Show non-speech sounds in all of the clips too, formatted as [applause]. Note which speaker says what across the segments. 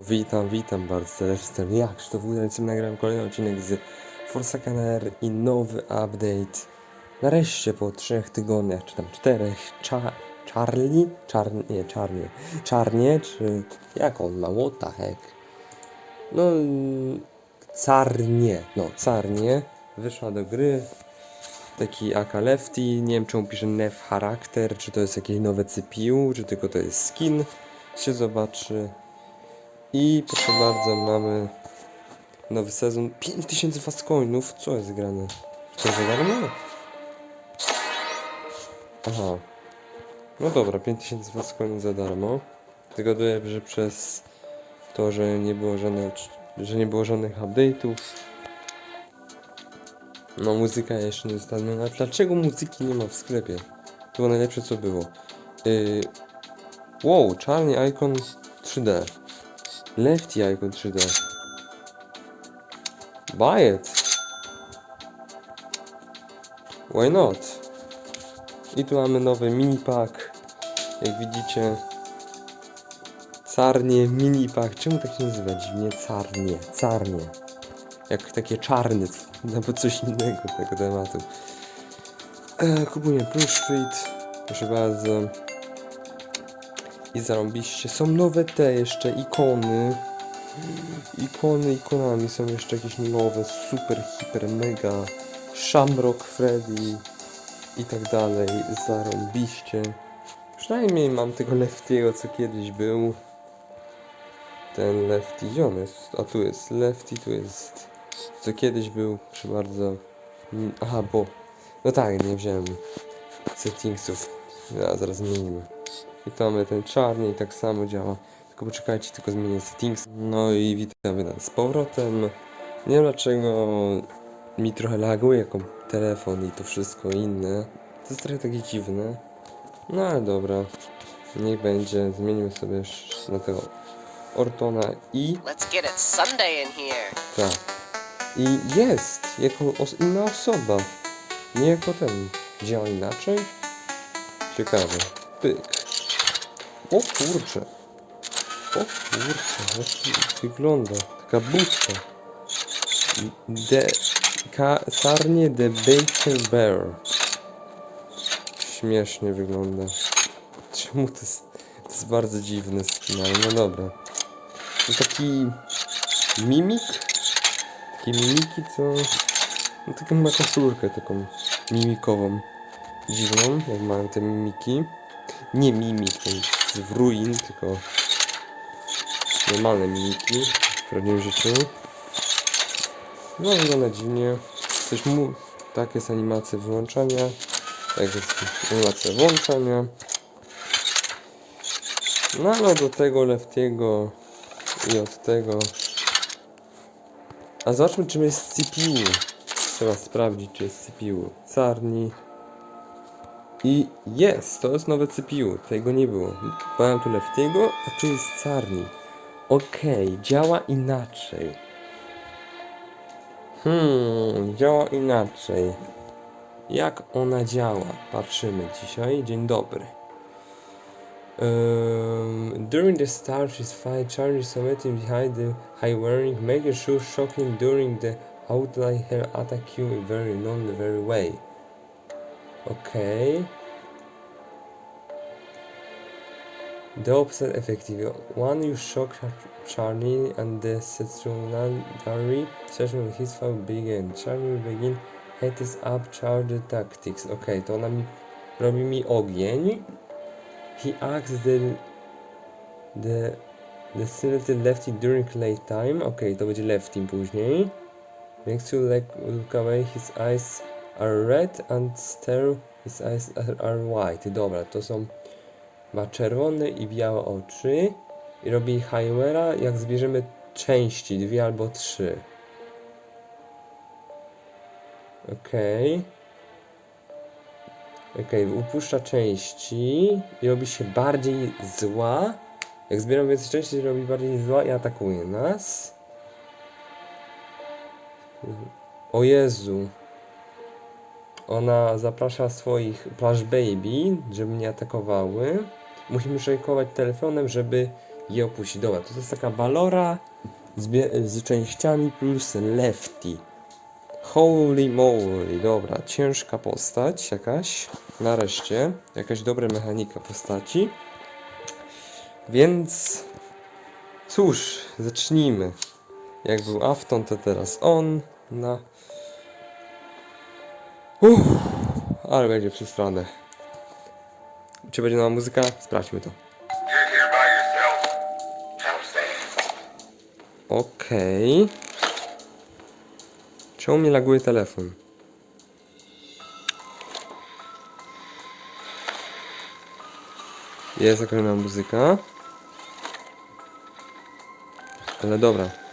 Speaker 1: Witam, witam bardzo serdecznie. Jak to w ogóle nagrałem kolejny odcinek z Forsaken R i nowy update. Nareszcie po trzech tygodniach, czy tam czterech, cza Charlie? Czarnie, nie, czarnie. Czarnie, czy jak on ma? What the heck? No, carnie, no, carnie wyszła do gry. Taki AK Lefty, nie wiem czemu pisze Nef Charakter, czy to jest jakieś nowe CPU, czy tylko to jest skin. Się zobaczy. I proszę bardzo, mamy nowy sezon. 5000 fast coinów, co jest grane? To za darmo? Aha. No dobra, 5000 fast coinów za darmo. Dodaję, że przez to, że nie było żadnych, że nie było żadnych update'ów. No muzyka jeszcze nie została zmieniona. Dlaczego muzyki nie ma w sklepie? To było najlepsze co było. Yy... Wow, czarny icon 3D. Lefty Icon 3D. Buy it. Why not? I tu mamy nowy mini pack. Jak widzicie. Carnie mini pack. Czemu tak się nazywa dziwnie? Carnie. Carnie. Jak takie czarny. No bo coś innego tego tematu. E, kupuję Blue Street. Proszę bardzo. I zarąbiście. Są nowe te jeszcze ikony. Ikony ikonami są jeszcze jakieś nowe, super, hiper, mega. Shamrock Freddy i tak dalej. Zarąbiście. Przynajmniej mam tego Leftiego, co kiedyś był. Ten Lefty, gdzie on jest? A tu jest Lefty, tu jest... Co kiedyś był, proszę bardzo. Mm, Aha, bo... No tak, nie wziąłem settingsów. Ja, zaraz zmienimy. I to mamy ten czarny i tak samo działa. Tylko poczekajcie, tylko zmienię settings. No i witamy nas z powrotem. Nie wiem dlaczego mi trochę laguje jako telefon i to wszystko inne. To jest trochę takie dziwne. No ale dobra. Niech będzie. Zmienimy sobie na tego Ortona i
Speaker 2: Let's get it Sunday in here.
Speaker 1: tak. I jest! Jako os inna osoba. Nie jako ten. Działa inaczej? Ciekawe. Pyk. O kurczę. O to wygląda. Taka budka. De... Ka... Sarnie de Baker Bear. Śmiesznie wygląda. Czemu to jest... To jest bardzo dziwny skin, ale no dobra. To taki... Mimik? Takie mimiki, co... No taką ma koszulkę taką mimikową. Dziwną, jak mają te mimiki. Nie mimik, ten z ruin, tylko normalne mimiki w prawdziwym życiu. No wygląda dziwnie. Coś mu... Tak jest animacja wyłączania. Tak jest animacja włączania. No ale do tego leftiego i od tego. A zobaczmy czym jest CPU. Trzeba sprawdzić czy jest CPU. Carni. I jest, to jest nowe CPU, tego nie było. Mam tu Leftiego, a tu jest Carni. Okej, działa inaczej. Hmm, działa inaczej. Jak ona działa? Patrzymy dzisiaj. Dzień dobry. Um, during the start, his fight charges something behind the high warning, make sure shocking during the outline her attack you in very non very way. Okay. The opposite effective. One you shock Char- Charlie and the secondary session with his foul begin. Charlie will begin head is up charge tactics. Okay, to ona mi robi mi ogień. He acts the the the selected lefty during late time. Okay, to będzie lefty później. Makes you like look away. His eyes are red and stare. His eyes are white. Dobra, to są ma czerwone i białe oczy i robi Highwera jak zbierzemy części, dwie albo trzy. Okej. Okej, upuszcza części i robi się bardziej zła. Jak zbieram więcej części, robi bardziej zła i atakuje nas. O Jezu. Ona zaprasza swoich Plush Baby, żeby mnie atakowały. Musimy szejkować telefonem, żeby je opuści. Dobra, to jest taka Balora z, z częściami plus Lefty. Holy moly, dobra, ciężka postać jakaś. Nareszcie, jakaś dobra mechanika postaci. Więc cóż, zacznijmy. Jak był Afton, to teraz on na. Uff, ale będzie przystronne. Czy będzie nowa muzyka? Sprawdźmy to. Okej. Czemu mi laguje telefon? Jest zagrana muzyka. Ale dobra.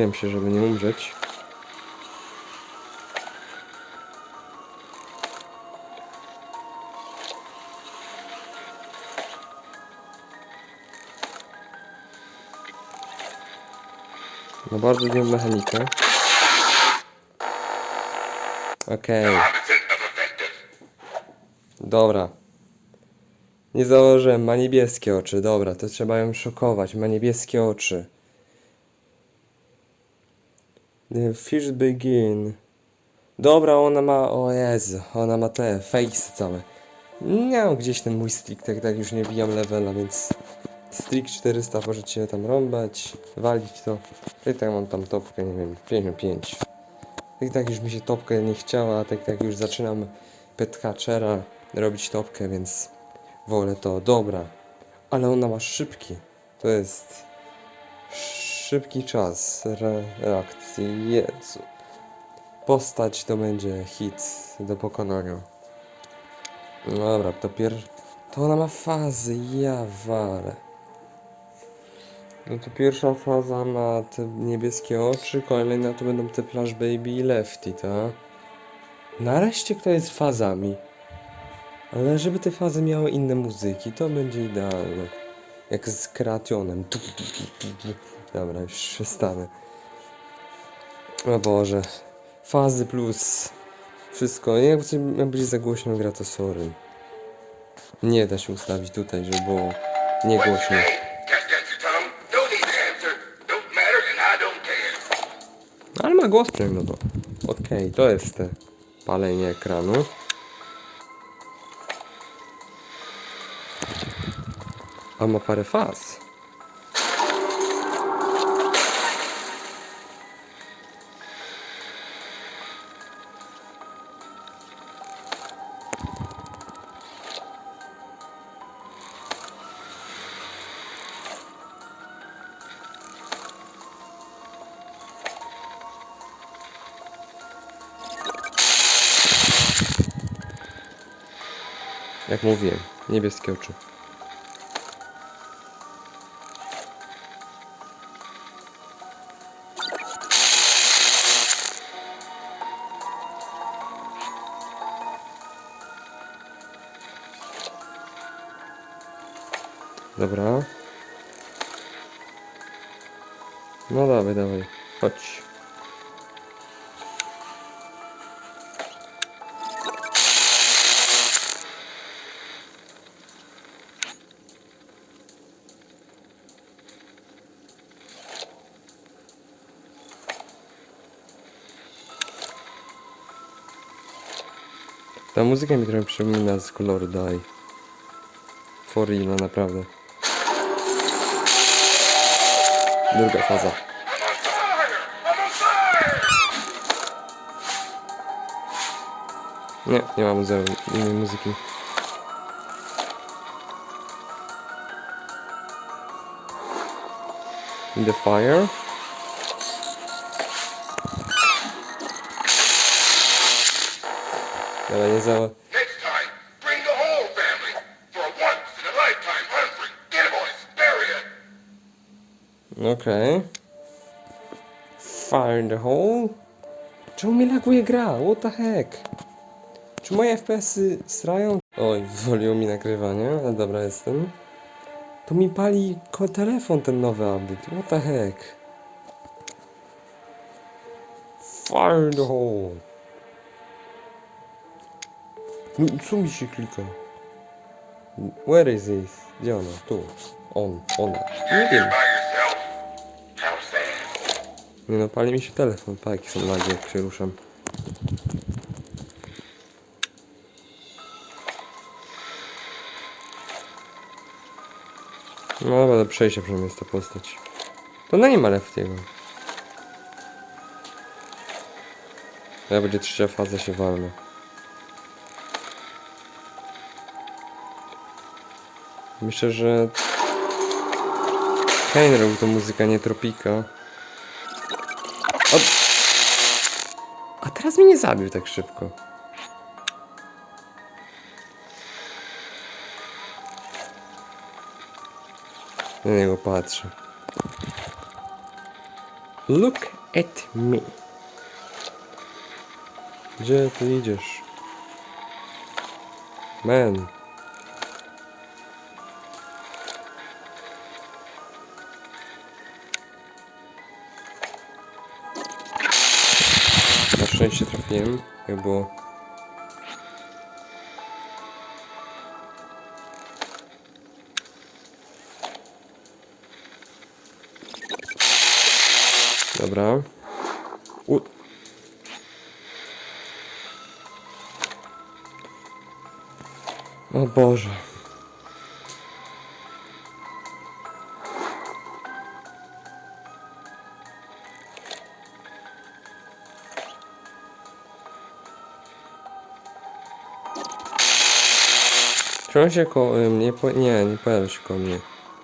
Speaker 1: Skupiam się, żeby nie umrzeć. No bardzo dobrą mechanikę. Okej,
Speaker 3: effective.
Speaker 1: dobra. Nie założyłem, ma niebieskie oczy, dobra, to trzeba ją szokować, ma niebieskie oczy. The fish begin. Dobra, ona ma, o Jezu, ona ma te face całe. Mam gdzieś ten mój stick, tak, tak już nie bijam levela, więc Stick 400 możecie tam rąbać, walić to. I tak mam tam topkę, nie wiem, 55. I tak już mi się topkę nie chciała, tak tak już zaczynam pet catchera robić topkę, więc wolę to. Dobra, ale ona ma szybki. To jest szybki czas re reakcji. Jezu. Postać to będzie hit do pokonania. Dobra, to pier... To ona ma fazy, ja. No to pierwsza faza ma te niebieskie oczy, kolejna to będą te Flash Baby i Lefty, tak? Nareszcie kto jest fazami. Ale żeby te fazy miały inne muzyki, to będzie idealne. Jak z kreationem. Dobra, już przestanę. O Boże. Fazy plus wszystko. Jakby się za głośno gra, to sorry. Nie da się ustawić tutaj, żeby było nie głośno. Ale ma głos no to. Okej, to jest te palenie ekranu. A ma parę faz. Jak mówiłem, niebieskie oczy. Dobra. No dawaj, dawaj. Chodź. Ta muzyka mi trochę przypomina z Color Die. For real, no naprawdę. Druga faza. Nie, nie ma muzeum, innej muzyki. In the fire?
Speaker 3: Experience.
Speaker 1: Okej. Fire in the hole? Czemu mi laguje gra? What the heck? Czy moje FPS-y strają? Oj, woliło mi nagrywanie, ale dobra jestem. To mi pali telefon ten nowy update. What the heck? Fire in the hole. No co mi się klika? Where is this? Gdzie ona? Tu. On. Ona. Nie wiem. Nie no, pali mi się telefon. Pa, jakie są lagi, jak się ruszam. No dobra, do przejścia przynajmniej jest ta postać. To ona nie ma leftiego. Ja będzie trzecia faza się walna. Myślę, że Kane robił tą muzykę, nie Tropika. O... A teraz mnie nie zabił tak szybko. Na niego patrzę. Look at me. Gdzie ty idziesz? Man. Szczęście trafiłem, jak było. Dobra. U... O Boże. On się koło mnie po... Nie, nie pojawia się koło mnie.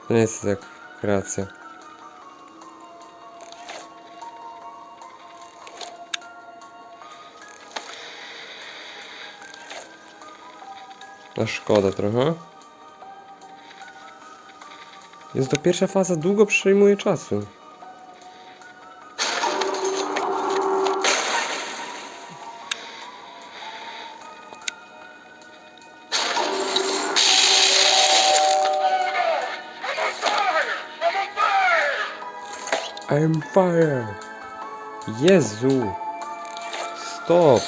Speaker 1: To nie jest tak racja. A szkoda trochę. Jest to pierwsza faza, długo przejmuje czasu.
Speaker 3: I'm fire!
Speaker 1: Jezu! Stop!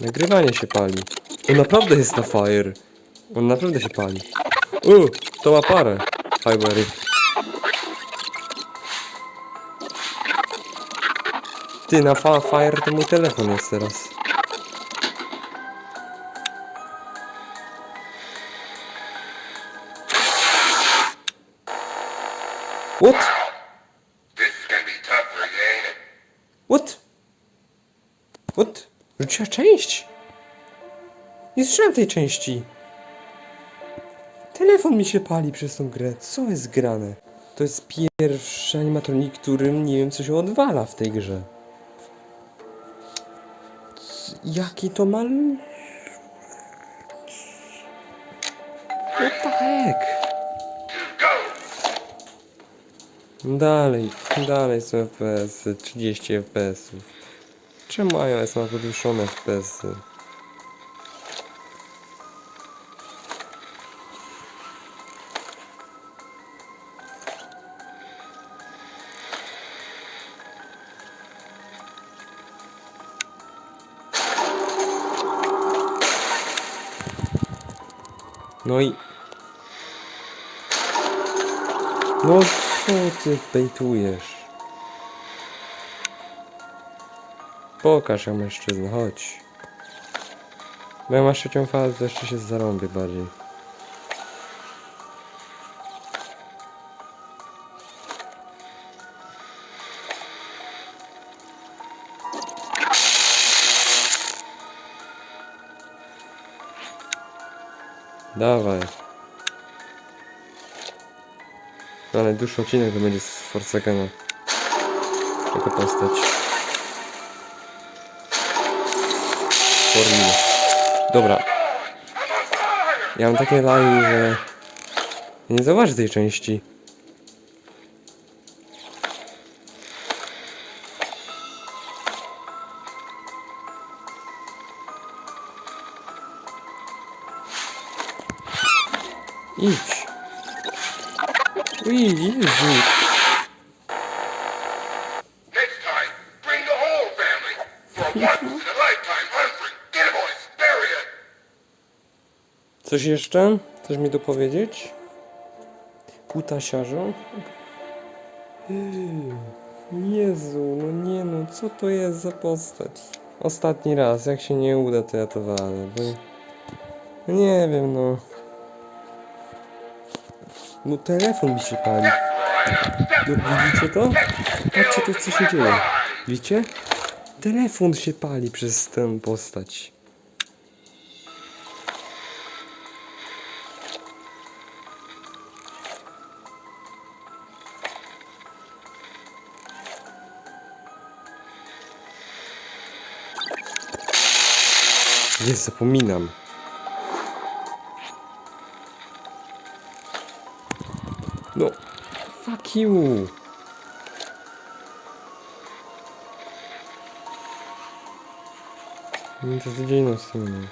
Speaker 1: Nagrywanie się pali. On naprawdę jest na fire. On naprawdę się pali. U, to ma parę. Hi. Ty, na fa fire to mój telefon jest teraz. What?
Speaker 3: This is gonna be?
Speaker 1: What? What? Rzuciła część? Nie słyszałem tej części. Telefon mi się pali przez tą grę. Co jest grane? To jest pierwszy animatronik, którym nie wiem co się odwala w tej grze. Jaki to mal... What the heck? Dalej, dalej są FPS, 30 FPS. Czemu iOS ma podwyższone FPS? -y? No i... No co ty bejtujesz? Pokaż jak mężczyzna, chodź. Bo jak masz trzecią fazę, to jeszcze się zarąbię bardziej. Dawaj. Ale najdłuższy odcinek to będzie z Forsagana. Taka postać. Formule. Dobra. Ja mam takie lagi, że... Nie zauważę tej części. Idź.
Speaker 3: Experience.
Speaker 1: Coś jeszcze? Chcesz mi dopowiedzieć? Kutasiarzu? Jezu, no nie no, co to jest za postać? Ostatni raz, jak się nie uda, to ja to walę, bo... No Nie wiem, no... No telefon mi się pali. No widzicie to? Patrzcie, to co się dzieje. Widzicie? Telefon się pali przez tę postać. Jest, zapominam. You. No to jest dzień nocny.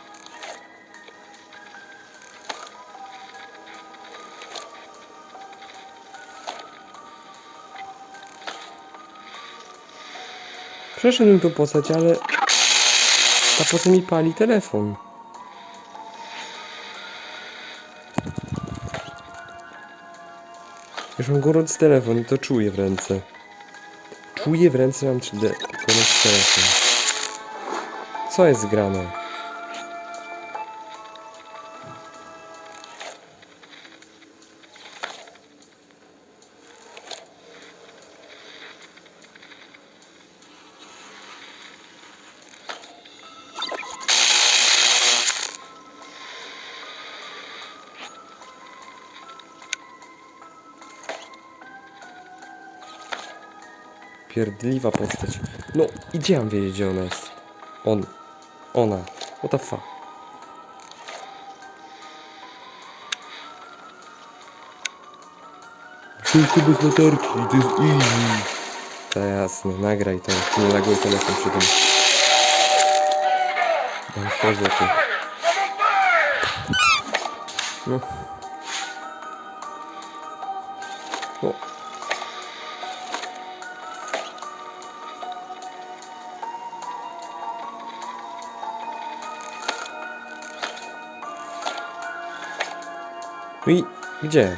Speaker 1: Przeszedłem tą postać, ale a potem mi pali telefon. Już mam gorący telefon i to czuję w ręce. Czuję w ręce, mam 3D. Gorący telefon. Co jest grane? Pierdliwa postać. No, i gdzie mam wiedzieć, gdzie ona jest? On. Ona. What the fuck? Wszystko bez latarki, to jest easy. To jasne, nagraj to. Nie nagraj telefon przy tym. Dam 100 złotych. No. I gdzie?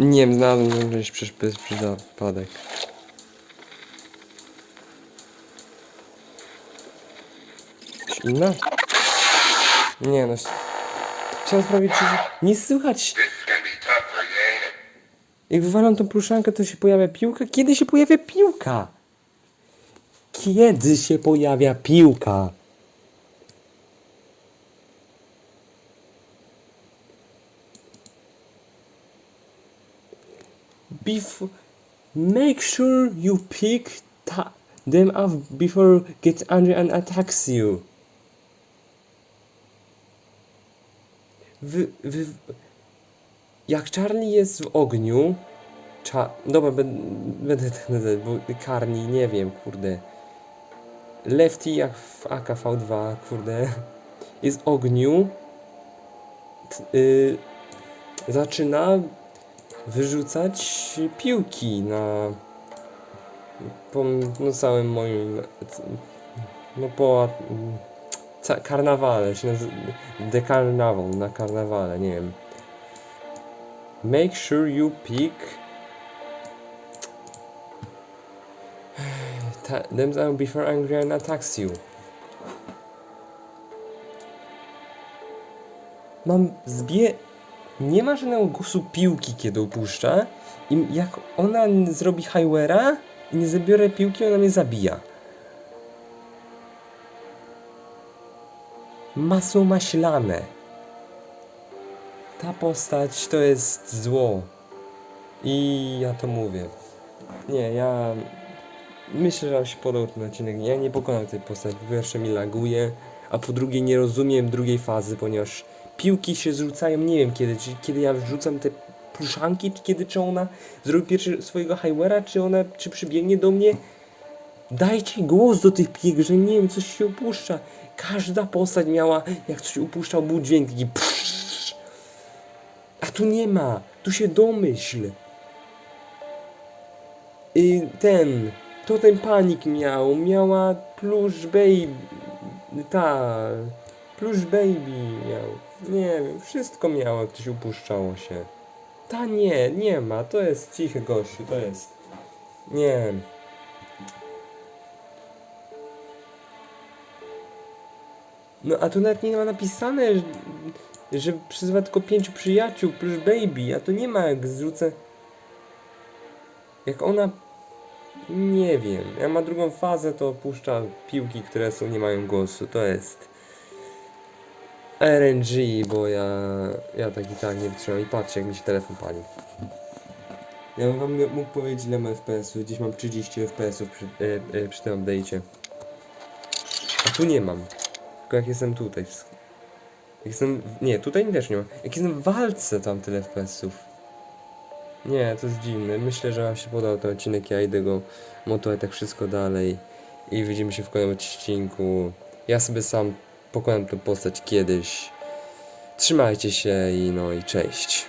Speaker 1: Nie wiem, znalazłem gdzieś przez, przypadek. Inna? Nie no. Chciałem sprawdzić, czy nie słychać jak wywalam tą pluszankę, to się pojawia piłka? Kiedy się pojawia piłka? Kiedy się pojawia piłka? Before, make sure you pick them up before gets angry and attacks you. Wy, wy, jak Charlie jest w ogniu. Cza... Dobra, będę, będę, będę, bo karni, nie wiem, kurde. Lefty jak w AKV2, kurde. [laughs] Jest w ogniu. Y, zaczyna wyrzucać piłki na. Po no, całym moim. No po. Karnawale, się nazywa. Dekarnawał na karnawale, nie wiem. Make sure you pick them down before angry and attacks you. Mam zbie... Nie ma żadnego głosu piłki, kiedy upuszcza. I jak ona zrobi highwera i nie zabiorę piłki, ona mnie zabija. Masło maślane. Ta postać to jest zło. I ja to mówię. Nie, ja myślę, że się podał ten odcinek. Ja nie pokonam tej postaci. Po pierwsze mi laguje, a po drugie nie rozumiem drugiej fazy, ponieważ piłki się zrzucają, nie wiem kiedy, czy kiedy ja wrzucam te pluszanki, czy kiedy czy ona zrobi pierwszy swojego highwera, czy ona, czy przybiegnie do mnie Dajcie głos do tych pieg, że nie wiem, coś się upuszcza. Każda postać miała, jak coś upuszczał, był dźwięk taki psz. Tu nie ma. Tu się domyśl. I ten, to ten panik miał, miała plush baby, ta, plush baby miał, nie wiem, wszystko jak coś upuszczało się. Ta nie, nie ma, to jest cichy gościu, to jest, nie. No a tu nawet nie ma napisane, że, przyzywa tylko pięciu przyjaciół, plush baby, a to nie ma jak zrzucę... Jak ona nie wiem. Jak ma drugą fazę, to puszcza piłki, które są, nie mają głosu. To jest RNG, bo ja, ja tak i tak nie wytrzymam. I patrzcie, jak mi się telefon pali. Ja bym wam mógł powiedzieć, ile mam FPS-ów. Gdzieś mam 30 FPS-ów przy, e, e, przy tym update'cie. A tu nie mam. Tylko jak jestem tutaj. w sk- Jak jestem... Nie, tutaj też nie ma. Jak jestem w walce, tam tyle FPS-ów. Nie, to jest dziwne. Myślę, że Wam się podobał ten odcinek. Ja idę go montować tak wszystko dalej. I widzimy się w kolejnym odcinku. Ja sobie sam pokonam tę postać kiedyś. Trzymajcie się i no i cześć.